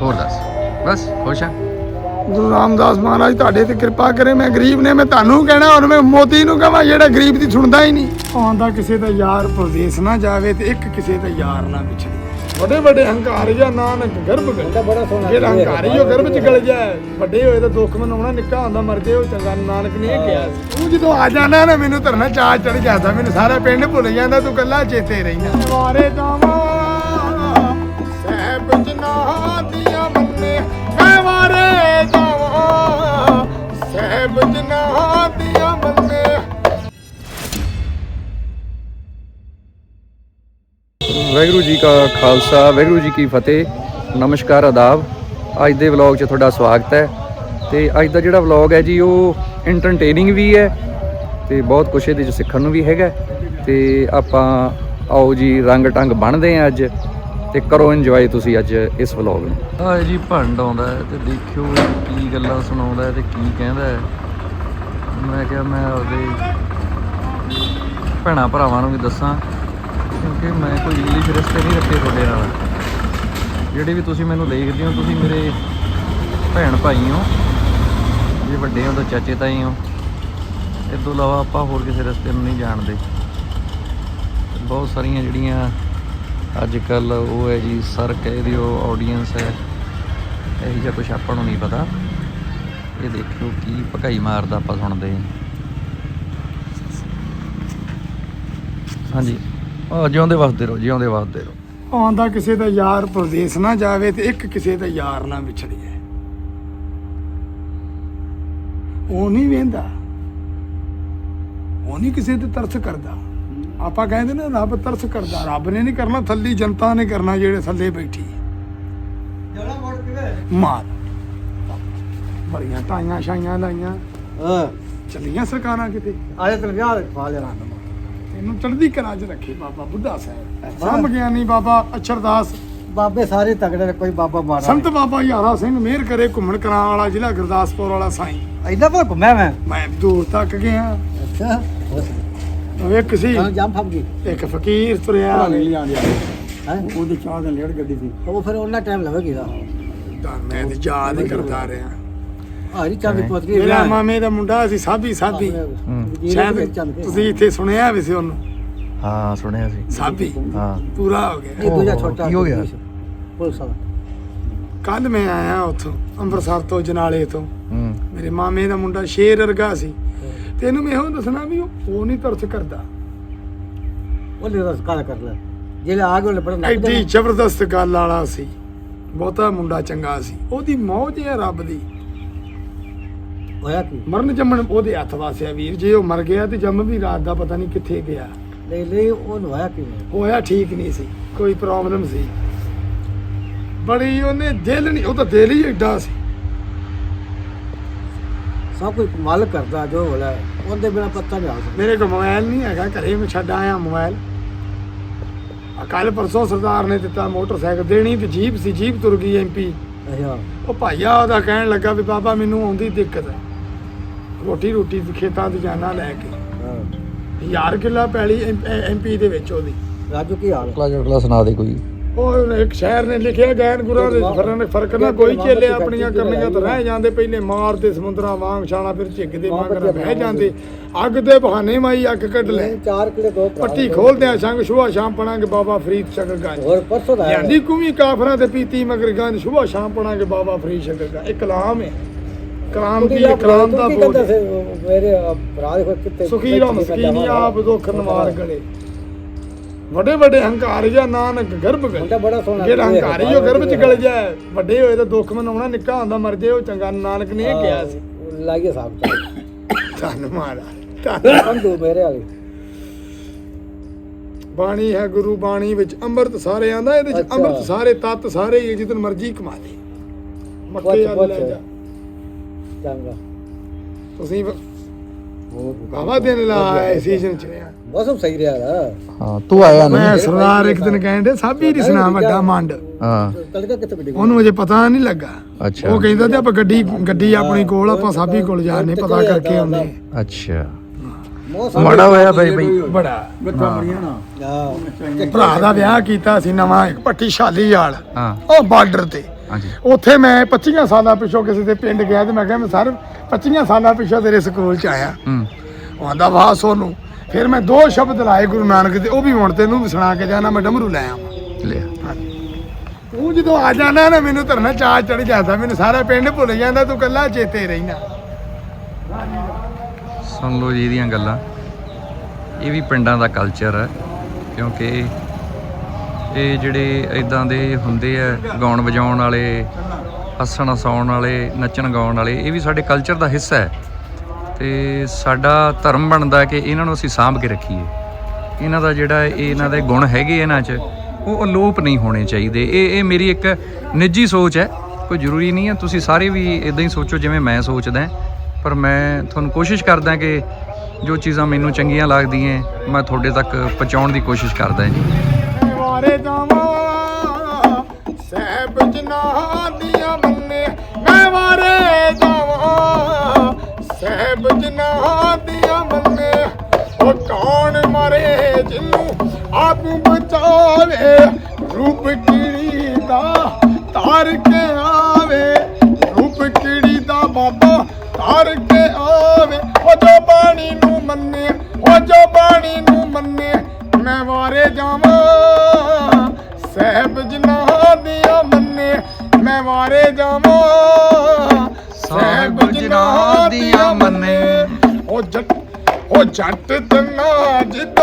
ਹੋਰ ਦੱਸ। ਬਸ ਖੁਸ਼ ਆ। ਗੁਰੂ ਰਾਮਦਾਸ ਮਹਾਰਾਜ ਤੁਹਾਡੇ ਤੇ ਕਿਰਪਾ ਕਰੇ ਮੈਂ ਗਰੀਬ ਨੇ ਮੈਂ ਤੁਹਾਨੂੰ ਕਹਿਣਾ ਹੁਣ ਮੈਂ ਮੋਦੀ ਨੂੰ ਕਹਾਂ ਜਿਹੜਾ ਗਰੀਬ ਦੀ ਸੁਣਦਾ ਹੀ ਨਹੀਂ। ਆਉਂਦਾ ਕਿਸੇ ਦਾ ਯਾਰ ਪ੍ਰਦੇਸ਼ ਨਾ ਜਾਵੇ ਤੇ ਇੱਕ ਕਿਸੇ ਦਾ ਯਾਰ ਨਾ ਵਿਛੜੇ ਵੱਡੇ ਵੱਡੇ ਹੰਕਾਰੀ ਜਾਂ ਨਾਨਕ ਗਰਭ ਗਲ ਬੜਾ ਸੋਹਣਾ ਜਿਹੜਾ ਹੰਕਾਰੀ ਉਹ ਗਰਭ ਚ ਗਲ ਜਾਏ ਵੱਡੇ ਹੋਏ ਤਾਂ ਦੁੱਖ ਮਨਾਉਣਾ ਨਿੱਕਾ ਹੁੰਦਾ ਮਰ ਜੇ ਉਹ ਚੰਗਾ ਨਾਨਕ ਨੇ ਇਹ ਕਿਹਾ ਸੀ। ਤੂੰ ਜਦੋਂ ਆ ਜਾਣਾ ਨਾ ਮੈਨੂੰ ਧਰਨਾ ਚਾਹ ਚੜ ਜਾਂਦਾ ਮੈਨੂੰ ਸਾਰਾ ਪਿੰਡ ਭੁੱਲ ਜਾਂਦਾ ਤੂੰ ਕੱਲਾ ਚੇਤੇ ਰਹਿਣਾ ਵਾਰੇ ਜਾਵਾਂ ਸਹਿਬ ਜਨਾ ਵਾਹਿਗੁਰੂ ਜੀ ਕਾ ਖਾਲਸਾ, ਵਾਹਿਗੁਰੂ ਜੀ ਕੀ ਫਤਿਹ। ਨਮਸਕਾਰ, ਆਦਾਬ। ਅੱਜ ਦੇ ਵਲੌਗ 'ਚ ਤੁਹਾਡਾ ਸਵਾਗਤ ਹੈ। ਤੇ ਅੱਜ ਦਾ ਜਿਹੜਾ ਵਲੌਗ ਹੈ ਜੀ, ਉਹ ਐਂਟਰਟੇਨਿੰਗ ਵੀ ਹੈ ਤੇ ਬਹੁਤ ਕੁਛ ਇਹਦੇ 'ਚ ਸਿੱਖਣ ਨੂੰ ਵੀ ਹੈਗਾ। ਤੇ ਆਪਾਂ ਆਓ ਜੀ ਰੰਗ ਟੰਗ ਬਣਦੇ ਆ ਅੱਜ ਤੇ ਕਰੋ ਇੰਜੋਏ ਤੁਸੀਂ ਅੱਜ ਇਸ ਵਲੌਗ ਨੂੰ। ਆ ਜੀ ਭੰਡ ਆਉਂਦਾ ਹੈ ਤੇ ਦੇਖਿਓ ਕੀ ਗੱਲਾਂ ਸੁਣਾਉਂਦਾ ਹੈ ਤੇ ਕੀ ਕਹਿੰਦਾ ਹੈ। ਮੈਂ ਕਿਹਾ ਮੈਂ ਉਹਦੇ ਭੈਣਾਂ ਭਰਾਵਾਂ ਨੂੰ ਵੀ ਦੱਸਾਂ ਕਿਉਂਕਿ ਮੈਂ ਕੋਈ ਇੰਗਲਿਸ਼ ਰਸਤੇ ਨਹੀਂ ਰੱਖੇ ਤੁਹਾਡੇ ਨਾਲ। ਜਿਹੜੇ ਵੀ ਤੁਸੀਂ ਮੈਨੂੰ ਦੇਖਦੇ ਹੋ, ਤੁਸੀਂ ਮੇਰੇ ਭੈਣ ਭਾਈ ਹੋ। ਜੇ ਵੱਡੇ ਹੋ ਤਾਂ ਚਾਚੇ ਤਾਈ ਹੋ। ਇਸ ਤੋਂ ਇਲਾਵਾ ਆਪਾਂ ਹੋਰ ਕਿਸੇ ਰਸਤੇ ਨੂੰ ਨਹੀਂ ਜਾਣਦੇ। ਬਹੁਤ ਸਾਰੀਆਂ ਜਿਹੜੀਆਂ ਅੱਜ ਕੱਲ ਉਹ ਹੈ ਜੀ ਸਰ ਕਹਿ ਦਿਓ ਆਡੀਅנס ਹੈ। ਇਹੋ ਜਿਹਾ ਕੁਝ ਆਪਾਂ ਨੂੰ ਨਹੀਂ ਪਤਾ। ਇਹ ਦੇਖਿਓ ਕੀ ਭਕਾਈ ਮਾਰਦਾ ਆਪਾਂ ਸੁਣਦੇ ਹਾਂਜੀ। ਆ ਜਿਉਂਦੇ ਵਸਦੇ ਰਹੋ ਜਿਉਂਦੇ ਵਸਦੇ ਰਹੋ। ਆਉਂਦਾ ਕਿਸੇ ਦਾ ਯਾਰ ਪ੍ਰਦੇਸ਼ ਨਾ ਜਾਵੇ ਤੇ ਇੱਕ ਕਿਸੇ ਦਾ ਯਾਰ ਨਾ ਵਿਛੜੀਏ। ਉਹ ਨਹੀਂ ਵੇਂਦਾ। ਉਹ ਨਹੀਂ ਕਿਸੇ ਤੇ ਤਰਸ ਕਰਦਾ। ਆਪਾਂ ਕਹਿੰਦੇ ਨੇ ਰੱਬ ਤਰਸ ਕਰਦਾ। ਰੱਬ ਨੇ ਨਹੀਂ ਕਰਨਾ ਥੱਲੀ ਜਨਤਾ ਨੇ ਕਰਨਾ ਜਿਹੜੇ ਥੱਲੇ ਬੈਠੀ। ਜੜਾ ਮੋੜ ਕਿਵੇਂ ਮਾਰ। ਬੜੀਆਂ ਟਾਈਆਂ ਛਾਈਆਂ ਲਾਈਆਂ। ਹਾਂ। ਚੱਲੀਆਂ ਸਰਕਾਰਾਂ ਕਿਤੇ? ਆਏ ਤੇ ਵਿਆਹ ਖਾ ਲੈਣਾ ਇਹਨੂੰ ਚੜ੍ਹਦੀ ਕਲਾ 'ਚ ਰੱਖੇ ਬਾਬਾ ਬੁੱਢਾ ਸਾਹਿਬ। ਬ੍ਰਹਮ ਗਿਆਨੀ ਬਾਬਾ ਅਛਰਦਾਸ। ਬਾਬੇ ਸਾਰੇ ਤਗੜੇ ਨੇ ਕੋਈ ਬਾਬਾ ਮਾੜਾ ਸੰਤ ਬਾਬਾ ਯਾਰਾ ਸਿੰਘ ਮਿਹਰ ਕਰੇ ਘੁੰਮਣ ਕਰਾਂ ਵਾਲਾ ਜ਼ਿਲ੍ਹਾ ਗੁਰਦਾਸਪੁਰ ਵਾਲਾ ਸਾਈਂ। ਐਦਾਂ ਪਰ ਘੁੰਮਿਆ ਮੈਂ? ਮੈਂ ਦੂਰ ਤੱਕ ਗਿਆ। ਅੱਛਾ। ਇੱਕ ਸੀ। ਹਾਂ ਜਾਮ ਫੱਬ ਗਈ। ਇੱਕ ਫਕੀਰ ਤੁਰਿਆ ਨਹੀਂ ਆਂਦੀ ਹੈ? ਉਹਦੀ ਚਾਹ ਦੇ ਲੇੜ ਗੱਡੀ ਸੀ। ਉਹ ਫਿਰ ਉਹਨਾਂ ਟਾਈਮ ਲੱਗੇਗੀ ਦਾ ਤਾਂ ਮੈਂ ਤੇ ਯਾਦ ਕਰਦਾ ਰਿਹਾ। ਮੇਰਾ ਮਾਮੇ ਦਾ ਮੁੰਡਾ ਸੀ ਸਾਬੀ ਸਾਬੀ ਸ਼ਾਇਦ ਤੁਸੀਂ ਇੱਥੇ ਸੁਣਿਆ ਵੀ ਸੀ ਉਹਨੂੰ? ਹਾਂ ਸੁਣਿਆ ਸੀ। ਸਾਬੀ ਹਾਂ। ਪੂਰਾ ਹੋ ਗਿਆ। ਇਹ ਦੂਜਾ ਛੋਟਾ ਕੀ ਹੋ ਗਿਆ? ਪੁਲਿਸ। ਵਾਲਾ। ਕੱਲ ਮੈਂ ਆਇਆ ਉੱਥੋਂ ਅੰਮ੍ਰਿਤਸਰ ਤੋਂ ਜਨਾਲੇ ਤੋਂ। ਹੂੰ। ਮੇਰੇ ਮਾਮੇ ਦਾ ਮੁੰਡਾ ਸ਼ੇਰ ਵਰਗਾ ਸੀ। ਤੇ ਇਹਨੂੰ ਮੈਂ ਇਹੋ ਦੱਸਣਾ ਵੀ ਉਹ ਉਹ ਨਹੀਂ ਤਰਸ ਕਰਦਾ। ਉਹਨੇ ਰਸ ਕਾਲ ਕਰ ਲੈ। ਜਿਹੜੇ ਆ ਗਏ ਉਹਨੇ ਪੜਨਾ ਐਡੀ ਜ਼ਬਰਦਸਤ ਗੱਲ ਵਾਲਾ ਸੀ। ਬਹੁਤਾ ਮੁੰਡਾ ਚੰਗਾ ਸੀ। ਉਹਦੀ ਮੌਜ ਹੈ ਰੱਬ ਦੀ। ਹੋਇਆ ਕੀ? ਮਰਨ ਜੰਮਣ ਉਹਦੇ ਹੱਥ ਵਾਸਿਆ ਵੀਰ ਜੇ ਉਹ ਮਰ ਗਿਆ ਤੇ ਜੰਮ ਵੀ ਰਾਤ ਦਾ ਪਤਾ ਨਹੀਂ ਕਿੱਥੇ ਗਿਆ। ਨਹੀਂ ਨਹੀਂ ਉਹਨੂੰ ਹੋਇਆ ਕਿਵੇਂ? ਹੋਇਆ ਠੀਕ ਨਹੀਂ ਸੀ ਕੋਈ ਪ੍ਰੋਬਲਮ ਸੀ। ਬੜੀ ਉਹਨੇ ਦਿਲ ਨਹੀਂ ਉਹ ਤਾਂ ਦਿਲ ਹੀ ਐਡਾ ਸੀ। ਸਭ ਕੁਝ ਮਾਲਕ ਕਰਦਾ ਜੋ ਹੋਲਾ ਉਹਦੇ ਬਿਨਾ ਪੱਤਾ ਨਹੀਂ ਆ ਸਕਦਾ। ਮੇਰੇ ਕੋਲ ਮੋਬਾਈਲ ਨਹੀਂ ਹੈਗਾ ਘਰੇ ਮੈਂ ਛੱਡ ਆਇਆ ਮੋਬਾਈਲ ਕੱਲ ਪਰਸੋਂ ਸਰਦਾਰ ਨੇ ਦਿੱਤਾ ਮੋਟਰਸਾਈਕਲ ਦੇਣੀ ਤੇ ਜੀਪ ਸੀ ਜੀਪ ਤੁਰ ਗਈ ਐਮਪੀ ਅੱਛਾ। ਉਹ ਭਾਈਆ ਉਹਦਾ ਕਹਿਣ ਲੱਗਾ ਵੀ ਬਾਬਾ ਮੈਨੂੰ ਆਉਂਦੀ ਦਿੱਕਤ ਹੈ। ਰੋਟੀ ਰੋਟੀ ਤੇ ਖੇਤਾਂ ਤੇ ਜਾਣਾ ਲੈ ਕੇ। ਹਾਂ। ਹਜ਼ਾਰ ਕਿੱਲਾ ਪੈਲੀ ਐਮਪੀ ਦੇ ਵਿੱਚ ਉਹਦੀ। ਰਾਜੂ ਕੀ ਹਾਲ? ਹੈ ਅਗਲਾ ਜੜਲਾ ਸੁਣਾ ਦੇ ਕੋਈ। ਉਹ ਇੱਕ ਸ਼ਹਿਰ ਨੇ ਲਿਖਿਆ ਗੈਨ ਗੁਰਾਂ ਦੇ ਫ਼ਰਕ ਨੇ ਫ਼ਰਕ ਨਾ ਕੋਈ ਚੇਲੇ ਆਪਣੀਆਂ ਕਰਨੀਆਂ ਤਾਂ ਰਹਿ ਜਾਂਦੇ। ਪਹਿਲੇ ਮਾਰਦੇ ਸਮੁੰਦਰਾਂ ਵਾਂਗ ਛਾਣਾ ਫਿਰ ਝਿੱਕਦੇ ਮੰਗਰ ਬਹਿ ਜਾਂਦੇ। ਅੱਗ ਦੇ ਬਹਾਨੇ ਮਾਈ ਅੱਗ ਕੱਢ ਲੈ। ਚਾਰ ਕਿਲੇ ਦੋ ਭਰਾ ਪੱਟੀ ਖੋਲਦੇ ਆ ਸੰਗ ਸੁਬਾ ਸ਼ਾਮ ਪਣਾਂਗੇ ਬਾਬਾ ਫਰੀਦ ਸ਼ਕਰ ਗੰਜ ਹੋਰ ਪਰਸੋਂ ਦਾ ਆਇਆ। ਜਾਂਦੀ ਕੁਮੀ ਕਾਫਰਾਂ ਤੇ ਪੀਤੀ ਮਗਰ ਗੰਜ ਸੁਬਾ ਸ਼ਾਮ ਪਣਾਂਗੇ ਬਾਬਾ ਫਰੀਦ ਸ਼ਕਰ ਗੰਜ ਇਹ ਕਲਾਮ ਹੈ। ਕਲਾਮ ਦੀ ਇਹ ਕਲਾਮ ਦਾ ਕੀ ਬੋਲ ਕਹਿੰਦਾ ਹੈ। ਸੀ? ਉਹ ਮੇਰੇ ਅਹ, ਭਰਾ ਦੇ ਕੋਲ ਕਿੱਥੇ ਸੁਖੀਰਾ ਮਸਕੀਨੀ ਆਪ ਦੁੱਖ ਨਵਾਰ ਗਲੇ। ਵੱਡੇ ਵੱਡੇ ਹੰਕਾਰ ਜਾਂ ਨਾਨਕ ਗਰਭ ਗਲੇ। ਮੁੰਡਾ ਬੜਾ ਸੋਹਣਾ ਜਿਹੜਾ ਹੰਕਾਰੀ ਉਹ ਗਰਭ ਚ ਗਲ ਜਾਏ ਵੱਡੇ ਹੋਏ ਤਾਂ ਦੁੱਖ ਮਨਾਉਣਾ ਨਿੱਕਾ ਹੁੰਦਾ ਮਰ ਜੇ ਉਹ ਚੰਗਾ। ਨਾਨਕ ਨੇ ਇਹ ਕਿਹਾ ਸੀ। ਲਾਈਏ ਸਾਹਿਬ ਧੰਨ ਮਹਾਰਾਜ ਧੰਨ ਸੰਧੂ ਮੇਰੇ ਵਾਲੀ। ਬਾਣੀ ਹੈ ਗੁਰੂ ਬਾਣੀ ਵਿੱਚ ਅੰਮ੍ਰਿਤ ਸਾਰੇ ਆਂਦਾ ਇਹਦੇ ਚ ਅੱਛਾ। ਅੰਮ੍ਰਿਤ ਸਾਰੇ ਤੱਤ ਸਾਰੇ ਜਿੱਦਨ ਮਰਜ਼ੀ ਕਮਾ ਦੇ। ਮੱਕੇ ਵਾਲ ਲੈ। ਜਾ। ਚੰਗਾ। ਤੁਸੀਂ ਹੋਰ ਬਾਬਾ ਦਿਨ ਲਾਇਆ ਸੀਜ਼ਨ ਚ। ਰਿਹਾ ਮੌਸਮ ਸਹੀ ਰਿਹਾ ਨਾ। ਹਾਂ ਤੂੰ ਆਇਆ ਮੈਂ ਸਰਦਾਰ ਇੱਕ ਦਿਨ ਕਹਿੰਦੇ ਸਾਬੀ ਦੀ ਸੁਣਾ ਵੱਡਾ ਮੰਡ। ਹਾਂ। ਤੜਕਾ ਕਿੱਥੇ ਗੱਡੀ ਉਹਨੂੰ ਅਜੇ ਪਤਾ ਨਹੀਂ ਲੱਗਾ। ਅੱਛਾ। ਉਹ ਕਹਿੰਦਾ ਤੇ ਆਪਾਂ ਗੱਡੀ ਗੱਡੀ ਆਪਣੀ ਕੋਲ ਆਪਾਂ ਸਾਬੀ ਕੋਲ ਜਾਣੇ ਪਤਾ ਕਰਕੇ ਆਉਂਦੇ। ਅੱਛਾ। ਮੌਸਮ ਮਾੜਾ ਹੋਇਆ ਬਈ ਬਈ। ਬੜਾ। ਹਾਂ। ਭਰਾ ਦਾ ਵਿਆਹ ਕੀਤਾ ਸੀ ਨਵਾਂ ਇੱਕ ਪੱਟੀ ਸ਼ਾਲੀ ਵਾਲ। ਹਾਂ। ਉਹ ਬਾਰਡਰ ਤੇ। ਹਾਂਜੀ। ਉੱਥੇ ਮੈਂ 25 ਸਾਲਾਂ ਪਿੱਛੋਂ ਕਿਸੇ ਦੇ ਪਿੰਡ ਗਿਆ ਤੇ ਮੈਂ ਕਿਹਾ ਮੈਂ ਸਰ 25 ਸਾਲਾਂ ਪਿੱਛੋਂ ਤੇਰੇ ਸਕੂਲ ਚ ਆਇਆ। ਹੂੰ। ਉਹ ਆਂਦਾ ਵਾਹ ਸੋਨੂੰ। ਫਿਰ ਮੈਂ ਦੋ ਸ਼ਬਦ ਲਾਏ ਗੁਰੂ ਨਾਨਕ ਦੇ ਉਹ ਵੀ ਹੁਣ ਤੈਨੂੰ ਵੀ ਸੁਣਾ ਕੇ ਜਾਣਾ ਮੈਂ ਡਮਰੂ ਲੈ ਆਵਾਂ। ਲਿਆ ਤੂੰ ਜਦੋਂ ਆ ਜਾਣਾ ਨਾ ਮੈਨੂੰ ਧਰਨਾ ਚਾਹ ਚੜ ਜਾਂਦਾ ਮੈਨੂੰ ਸਾਰਾ ਪਿੰਡ ਭੁੱਲ ਜਾਂਦਾ ਤੂੰ ਕੱਲਾ ਚੇਤੇ ਰਹਿਣਾ। ਸੁਣ ਲਓ ਜੀ ਇਹਦੀਆਂ ਗੱਲਾਂ। ਇਹ ਵੀ ਪਿੰਡਾਂ ਦਾ ਕਲਚਰ ਹੈ ਕਿਉਂਕਿ ਇਹ ਜਿਹੜੇ ਇਦਾਂ ਦੇ ਹੁੰਦੇ ਆ, ਗਾਉਣ ਵਜਾਉਣ ਵਾਲੇ, ਹੱਸਣ ਹਸਾਉਣ ਵਾਲੇ, ਨੱਚਣ ਗਾਉਣ ਵਾਲੇ, ਇਹ ਵੀ ਸਾਡੇ ਕਲਚਰ ਦਾ ਹਿੱਸਾ ਹੈ। ਤੇ ਸਾਡਾ ਧਰਮ ਬਣਦਾ ਕਿ ਇਹਨਾਂ ਨੂੰ ਅਸੀਂ ਸਾਂਭ ਕੇ ਰੱਖੀਏ। ਇਹਨਾਂ ਦਾ ਜਿਹੜਾ ਇਹ ਇਹਨਾਂ ਦੇ ਗੁਣ ਹੈਗੇ ਇਹਨਾਂ 'ਚ, ਉਹ ਅਲੋਪ ਨਹੀਂ ਹੋਣੇ ਚਾਹੀਦੇ। ਇਹ ਇਹ ਮੇਰੀ ਇੱਕ ਨਿੱਜੀ ਸੋਚ ਹੈ। ਕੋਈ ਜ਼ਰੂਰੀ ਨਹੀਂ ਹੈ। ਤੁਸੀਂ ਸਾਰੇ ਵੀ ਇਦਾਂ ਹੀ ਸੋਚੋ ਜਿਵੇਂ ਮੈਂ ਸੋਚਦਾ ਪਰ ਮੈਂ ਤੁਹਾਨੂੰ ਕੋਸ਼ਿਸ਼ ਕਰਦਾ ਕਿ ਜੋ ਚੀਜ਼ਾਂ ਮੈਨੂੰ ਚੰਗੀਆਂ ਲੱਗਦੀਆਂ, ਮੈਂ ਤੁਹਾਡੇ ਤੱਕ ਪਹੁੰਚਾਉਣ ਦੀ ਕੋਸ਼ਿਸ਼ ਕਰਦਾ ਜੀ। ਮਾਰੇ ਜਾਵਾਂ। ਸਹਿਬ ਜਨਾਹ ਦੀਆਂ ਮੰਨੇ, ਮੈਂ ਵਾਰੇ ਜਾਵਾਂ। ਸਹਿਬ ਜਨਾਹ ਦੀਆਂ ਮੰਨੇ, ਉਹ ਕੌਣ ਮਾਰੇ ਜਿੰਨੂੰ ਆਪ ਬਚਾਵੇ? ਰੂਪ ਕੀੜੀ ਦਾ ਤਾਰ ਕੇ ਆਵੇ? ਰੂਪ ਕੀੜੀ ਦਾ ਬਾਬਾ ਤਾਰ ਕੇ ਆਵੇ? ਉਹ ਜੋ ਬਾਣੀ ਨੂੰ ਮੰਨੇ, ਉਹ ਜੋ ਬਾਣੀ ਨੂੰ ਮੰਨੇ ਮੈਂ ਵਾਰੇ ਜਾਵਾਂ ਸਹਿਬ ਜਨਾਹ ਦੀਆਂ ਮੰਨੇ ਮੈਂ ਵਾਰੇ ਜਾਵਾਂ ਸਾਹਿਬ ਜਨਾਹ ਦੀਆਂ ਮੰਨੇ। ਉਹ ਜੱਟ ਉਹ ਜੱਟ ਤੰਨਾ ਜਿੱਦੋਂ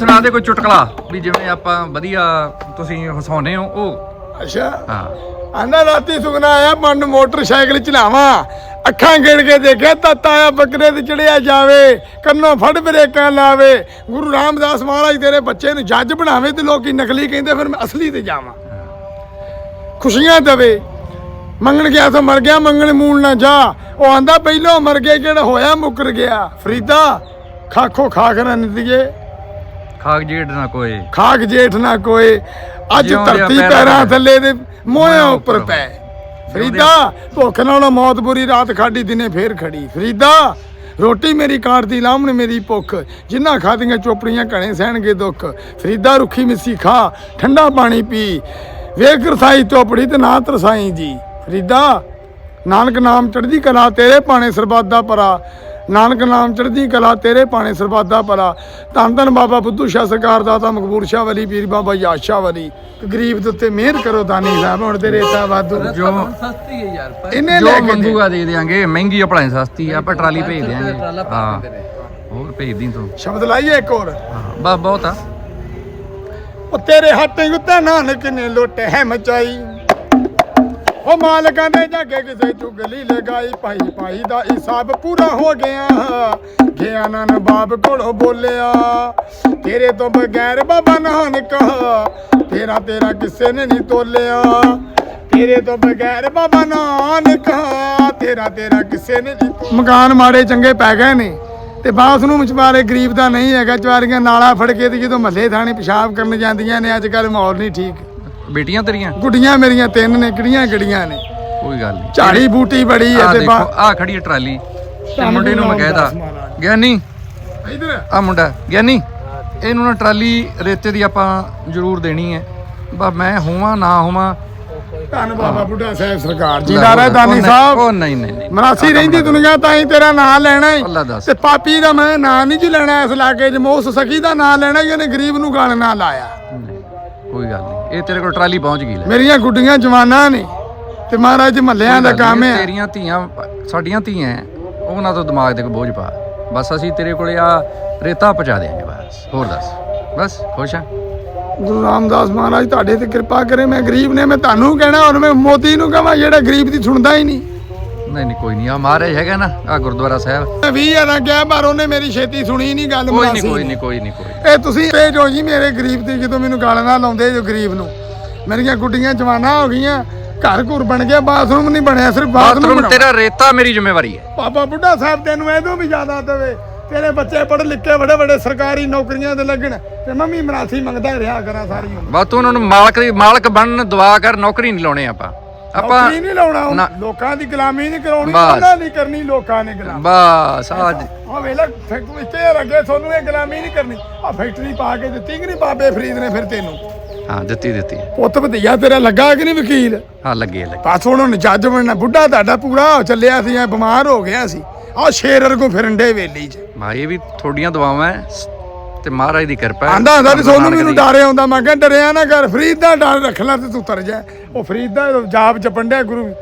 ਸੁਣਾ ਦੇ ਕੋਈ ਚੁਟਕਲਾ ਵੀ ਜਿਵੇਂ ਆਪਾਂ ਵਧੀਆ ਤੁਸੀਂ ਹਸਾਉਨੇ ਹੋ ਉਹ। ਅੱਛਾ। ਹਾਂ। ਆਂਦਾ ਰਾਤੀ ਸੁਗਨਾ ਆਇਆ ਮੰਨ ਮੋਟਰਸਾਈਕਲ ਚਲਾਵਾਂ ਅੱਖਾਂ ਗਿਣ ਕੇ ਦੇਖਿਆ ਤਤਾ ਆਇਆ ਬੱਕਰੇ ਤੇ ਚੜਿਆ ਜਾਵੇ ਕੰਨੋਂ ਫੜ ਬਰੇਕਾਂ ਲਾਵੇ। ਗੁਰੂ ਰਾਮਦਾਸ ਮਹਾਰਾਜ ਤੇਰੇ ਬੱਚੇ ਨੂੰ ਜੱਜ ਬਣਾਵੇ ਤੇ ਲੋਕੀ ਨਕਲੀ ਕਹਿੰਦੇ ਫਿਰ ਮੈਂ ਅਸਲੀ ਤੇ ਜਾਵਾਂ। ਖੁਸ਼ੀਆਂ ਦੇਵੇ। ਮੰਗਣ ਗਿਆ ਤਾਂ ਮਰ ਗਿਆ ਮੰਗਣ ਮੂਲ ਨਾ ਜਾ। ਉਹ ਆਂਦਾ ਪਹਿਲੋਂ ਮਰ ਗਿਆ ਜਿਹੜਾ ਹੋਇਆ ਮੁੱਕਰ ਗਿਆ। ਫਰੀਦਾ ਖਾਖੋ ਖਾਖ ਨਾ ਨਦੀਏ ਖਾਕ ਜੇੜ ਨਾ ਕੋਏ। ਖਾਕ ਜੇਠ ਨਾ ਕੋਏ। ਅੱਜ ਧਰਤੀ ਪੈਰਾਂ ਥੱਲੇ ਦੇ ਮੋਹਿਆਂ ਉੱਪਰ ਪੈ। ਫਰੀਦਾ ਭੁੱਖ ਨਾਲੋਂ ਮੌਤ ਬੁਰੀ ਰਾਤ ਖਾਡੀ ਦਿਨੇ ਫੇਰ ਖੜੀ। ਫਰੀਦਾ ਰੋਟੀ ਮੇਰੀ ਕਾਟਦੀ ਲਾਹਮਣ ਮੇਰੀ ਭੁੱਖ। ਜਿੰਨਾ ਖਾਦੀਆਂ ਚੋਪੜੀਆਂ ਘਣੇ ਸਹਿਣਗੇ ਦੁੱਖ। ਫਰੀਦਾ ਰੁੱਖੀ ਮਿੱਸੀ ਖਾ ਠੰਡਾ ਪਾਣੀ ਪੀ। ਵੇਖ ਰਸਾਈ ਚੋਪੜੀ ਤੇ ਨਾ ਤਰਸਾਈ ਜੀ। ਫਰੀਦਾ ਨਾਨਕ ਨਾਮ ਚੜ੍ਹਦੀ ਕਲਾ ਤੇਰੇ ਪਾਣੇ ਸਰਬੱਤ ਦਾ ਪਰਾ ਨਾਨਕ ਨਾਮ ਚੜ੍ਹਦੀ ਕਲਾ ਤੇਰੇ ਪਾਣੇ ਸਰਬੱਤ ਦਾ ਪਰਾ ਧੰਨ ਧੰਨ ਬਾਬਾ ਬੁੱਧੂ ਸ਼ਾਹ ਸਰਕਾਰ ਦਾਤਾ ਮਕਬੂਰ ਸ਼ਾਹ ਵਲੀ ਪੀਰ ਬਾਬਾ ਯਾਦ ਸ਼ਾਹ ਵਲੀ ਗਰੀਬ ਦੇ ਉੱਤੇ ਮਿਹਰ ਕਰੋ ਦਾਨੀ ਸਾਹਿਬ ਹੁਣ ਤੇਰੇ ਤਾਂ ਵਾਧੂ। ਜੋ ਇਹਨੇ ਜੋ ਲੈ ਕੇ ਦੇ। ਮੰਗੂਗਾ ਦੇ ਦੇਾਂਗੇ ਮਹਿੰਗੀ ਆਪਣਾ ਸਸਤੀ ਆ ਆਪਾਂ ਟਰਾਲੀ ਭੇਜ ਦੇਾਂਗੇ ਹਾਂ। ਹੋਰ ਭੇਜ ਦੀ ਤੂੰ। ਸ਼ਬਦ ਲਾਈਏ ਇੱਕ ਹੋਰ। ਹਾਂ ਬਸ ਬਹੁਤ ਆ। ਉਹ ਤੇਰੇ ਹੱਥ ਉੱਤੇ ਨਾਨਕ ਨੇ ਲੁੱਟ ਹੈ ਮਚਾਈ ਉਹ ਮਾਲਕਾਂ ਨੇ ਜਾਗੇ ਕਿਸੇ ਚੁਗਲੀ ਲਗਾਈ, ਭਾਈ ਭਾਈ ਦਾ ਹਿਸਾਬ ਪੂਰਾ ਹੋ ਗਿਆ। ਗਿਆ ਨਨ ਬਾਪ ਕੋਲੋਂ ਬੋਲਿਆ, ਤੇਰੇ ਤੋਂ ਬਗੈਰ ਬਾਬਾ ਨਾਨਕ, ਤੇਰਾ ਤੇਰਾ ਕਿਸੇ ਨੇ ਨਹੀਂ ਤੋਲਿਆ। ਤੇਰੇ ਤੋਂ ਬਗੈਰ ਬਾਬਾ ਨਾਨਕ, ਤੇਰਾ ਤੇਰਾ ਕਿਸੇ ਨੇ ਨਹੀਂ ਮਕਾਨ ਮਾੜੇ ਚੰਗੇ ਪੈ ਗਏ ਨੇ ਤੇ ਬਾਸ ਨੂੰ ਵਿਚਾਰੇ ਗਰੀਬ ਦਾ ਨਹੀਂ ਹੈਗਾ ਚਵਾਰੀਆਂ ਨਾਲਾ ਫੜ ਕੇ ਤੇ ਜਦੋਂ ਮੱਲੇ ਥਾਣੇ ਪਿਸ਼ਾਬ ਕਰਨ ਜਾਂਦੀਆਂ ਨੇ, ਅੱਜ ਕੱਲ ਮਾਹੌਲ ਨਹੀਂ ਠੀਕ। ਬੇਟੀਆਂ ਤੇਰੀਆਂ? ਗੁੱਡੀਆਂ ਮੇਰੀਆਂ ਤਿੰਨ ਨੇ ਕਿਹੜੀਆਂ ਕਿਹੜੀਆਂ ਨੇ? ਕੋਈ ਗੱਲ ਨਹੀਂ। ਝਾੜੀ ਬੂਟੀ ਬੜੀ ਹੈ ਆ ਤੇ ਦੇਖੋ ਬਾ ਆ ਖੜੀ ਹੈ ਟਰਾਲੀ। ਤੇ ਮੁੰਡੇ ਨੂੰ ਮੈਂ ਕਹਿਦਾ। ਗਿਆਨੀ। ਇਧਰ। ਆ ਮੁੰਡਾ ਗਿਆਨੀ। ਇਹਨੂੰ ਨਾ ਟਰਾਲੀ ਰੇਤੇ ਦੀ ਆਪਾਂ ਜ਼ਰੂਰ ਦੇਣੀ ਹੈ। ਬਾ ਮੈਂ ਹੋਵਾਂ ਨਾ ਹੋਵਾਂ? ਧੰਨ ਬਾਬਾ ਬੁੱਢਾ ਸਾਹਿਬ ਸਰਕਾਰ। ਲੈ ਜਿੰਦਾ ਰਹਿ ਉਹ ਦਾਨੀ ਨਹੀਂ- ਸਾਹਿਬ। ਉਹ ਨਹੀਂ ਨਹੀਂ ਨਹੀਂ। ਮਰਾਸੀ ਰਹਿੰਦੀ ਦੁਨੀਆ ਤਾਂ ਹੀ ਤੇਰਾ ਨਾਂ ਲੈਣਾ ਦੱਸ। ਤੇ ਪਾਪੀ ਦਾ ਮੈਂ ਨਾਂ ਨਹੀਂ ਜੀ ਲੈਣਾ ਇਸ ਇਲਾਕੇ 'ਚ। ਮੋਸ ਸਖੀ ਦਾ ਨਾਂ ਲੈਣਾ ਹੀ ਉਹਨੇ ਗਰੀਬ ਨੂੰ ਗਾਲ ਨਾ ਲਾਇਆ। ਨਹੀਂ, ਕੋਈ ਗੱਲ ਨਹੀਂ। ਇਹ ਤੇਰੇ ਕੋਲ ਟਰਾਲੀ ਪਹੁੰਚ ਗਈ ਲੈ। ਮੇਰੀਆਂ ਗੁੱਡੀਆਂ ਜਵਾਨਾਂ ਨੇ ਤੇ ਮਹਾਰਾਜ ਮਹੱਲਿਆਂ ਦਾ ਕੋਈ ਗੱਲ ਕੰਮ ਹੈ। ਤੇਰੀਆਂ ਧੀਆਂ ਸਾਡੀਆਂ ਧੀਆਂ ਹੈ, ਉਹਨਾਂ ਤੋਂ ਦਿਮਾਗ ਤੇ ਕੋਈ ਬੋਝ ਪਾ। ਬਸ ਅਸੀਂ ਤੇਰੇ ਕੋਲੇ ਆ ਰੇਤਾ ਪਹੁੰਚਾ ਦੇਾਂਗੇ ਬਸ। ਹੋਰ ਦੱਸ। ਬਸ ਖੁਸ਼ ਆ? ਗੁਰੂ ਰਾਮਦਾਸ ਮਹਾਰਾਜ ਤੁਹਾਡੇ ਤੇ ਕਿਰਪਾ ਕਰੇ ਮੈਂ ਗਰੀਬ ਨੇ ਮੈਂ ਤੁਹਾਨੂੰ ਕਹਿਣਾ ਔਰ ਮੈਂ ਮੋਦੀ ਨੂੰ ਕਹਾਂ ਜਿਹੜਾ ਗਰੀਬ ਦੀ ਸੁਣਦਾ ਹੀ ਨਹੀਂ। ਨਹੀਂ ਨਹੀਂ ਕੋਈ ਨਹੀਂ। ਆ ਮਹਾਰਾਜ ਹੈਗਾ ਨਾ ਆ ਗੁਰਦੁਆਰਾ ਸਾਹਿਬ। ਮੈਂ 20 ਹਜ਼ਾਰਾਂ ਕਿਹਾ ਪਰ ਉਹਨੇ ਮੇਰੀ ਛੇਤੀ ਸੁਣੀ ਨਹੀਂ ਗੱਲ ਕੋਈ ਨਹੀਂ ਮਰਾਸੀ ਕੋਈ। ਨਹੀਂ ਕੋਈ ਨਹੀਂ ਕੋਈ ਇਹ ਤੁਸੀਂ ਭੇਜ ਹੋ ਜੀ ਮੇਰੇ ਗਰੀਬ ਦੀ ਜਦੋਂ ਮੈਨੂੰ ਗਾਲਾਂ ਨਾ ਲਾਉਂਦੇ ਜੋ ਗਰੀਬ ਨੂੰ। ਮੇਰੀਆਂ ਗੁੱਡੀਆਂ ਜਵਾਨਾਂ ਹੋ ਗਈਆਂ ਘਰ ਘੁਰ ਬਣ ਗਿਆ ਬਾਥਰੂਮ ਨਹੀਂ ਬਣਿਆ ਸਿਰਫ ਬਾਥਰੂਮ ਬਾਥਰੂਮ ਬਣਾਉਣਾ। ਤੇਰਾ ਰੇਤਾ ਮੇਰੀ ਜ਼ਿੰਮੇਵਾਰੀ ਹੈ। ਬਾਬਾ ਬੁੱਢਾ ਸਾਹਿਬ ਤੈਨੂੰ ਇਹਦੋਂ ਵੀ ਜ਼ਿਆਦਾ ਦੇਵੇ ਤੇਰੇ ਬੱਚੇ ਪੜ੍ਹ ਲਿਖੇ ਬੜੇ ਬੜੇ ਸਰਕਾਰੀ ਨੌਕਰੀਆਂ ਤੇ ਲੱਗਣ ਤੇ ਮੰਮੀ ਮਰਾਸੀ ਮੰਗਦਾ ਰਿਹਾ ਕਰਾਂ ਸਾਰੀ ਉਮਰ। ਬਸ ਤੂੰ ਉਹਨਾਂ ਨੂੰ ਮਾਲਕ ਦੀ ਮਾਲਕ ਬਣਨ ਦੁਆ ਕਰ ਨੌਕਰੀ ਨਹੀਂ ਲਾਉਣੇ ਆਪਾਂ। ਆਪਾਂ ਨੌਕਰੀ ਨਹੀਂ ਲਾਉਣਾ ਉਹ। ਨਾ। ਲੋਕਾਂ ਦੀ ਗੁਲਾਮੀ ਨਹੀਂ ਕਰਾਉਣੀ ਬਸ। ਉਹਨਾਂ ਦੀ ਕਰਨੀ ਲੋਕਾਂ ਨੇ ਗੁਲਾਮੀ ਬਸ ਅੱਜ ਆ ਵੇਲਾ ਫੈਕਟਰੀ ਤੇ ਲੱਗੇ ਤੁਹਾਨੂੰ ਇਹ ਗੁਲਾਮੀ ਨਹੀਂ ਕਰਨੀ ਆ ਫੈਕਟਰੀ ਪਾ ਕੇ ਦਿੱਤੀ ਕਿ ਨਹੀਂ ਬਾਬੇ ਫਰੀਦ ਨੇ ਫਿਰ ਤੈਨੂੰ ਹਾਂ ਦਿੱਤੀ ਦਿੱਤੀ ਪੁੱਤ ਭਤੀਆ ਤੇਰਾ ਲੱਗਾ ਕਿ ਨਹੀਂ ਵਕੀਲ ਹਾਂ ਲੱਗੇ ਲੱਗੇ ਬਸ ਹੁਣ ਉਹਨੇ ਜੱਜ ਬਣਨਾ ਬੁੱਢਾ ਤੁਹਾਡਾ ਪੂਰਾ ਹੋ ਚੱਲਿਆ ਸੀ ਐ ਬਿਮਾਰ ਹੋ ਗਿਆ ਸੀ ਆ ਸ਼ੇਰ ਵਰਗੂ ਫਿਰੰਡੇ ਵੇਲੀ ਚ ਇਹ ਵੀ ਥੋੜੀਆਂ ਦੁਆਵਾਂ ਹੈ ਤੇ ਮਹਾਰਾਜ ਦੀ ਕਿਰਪਾ ਹੈ। ਆਂਦਾ ਹੁੰਦਾ ਵੀ ਸੋਨੂੰ ਨਾਨਕ ਮੈਨੂੰ ਦੀ। ਡਰ ਆਉਂਦਾ। ਮੈਂ ਕਿਹਾ ਡਰਿਆ ਨਾ ਕਰ ਫਰੀਦ ਦਾ ਡਰ ਰੱਖ ਲੈ ਤੇ ਤੂੰ ਤਰ ਜਾ। ਉਹ ਫਰੀਦ ਦਾ ਜਾਬ ਚ ਪੰਡਿਆ ਗੁਰੂ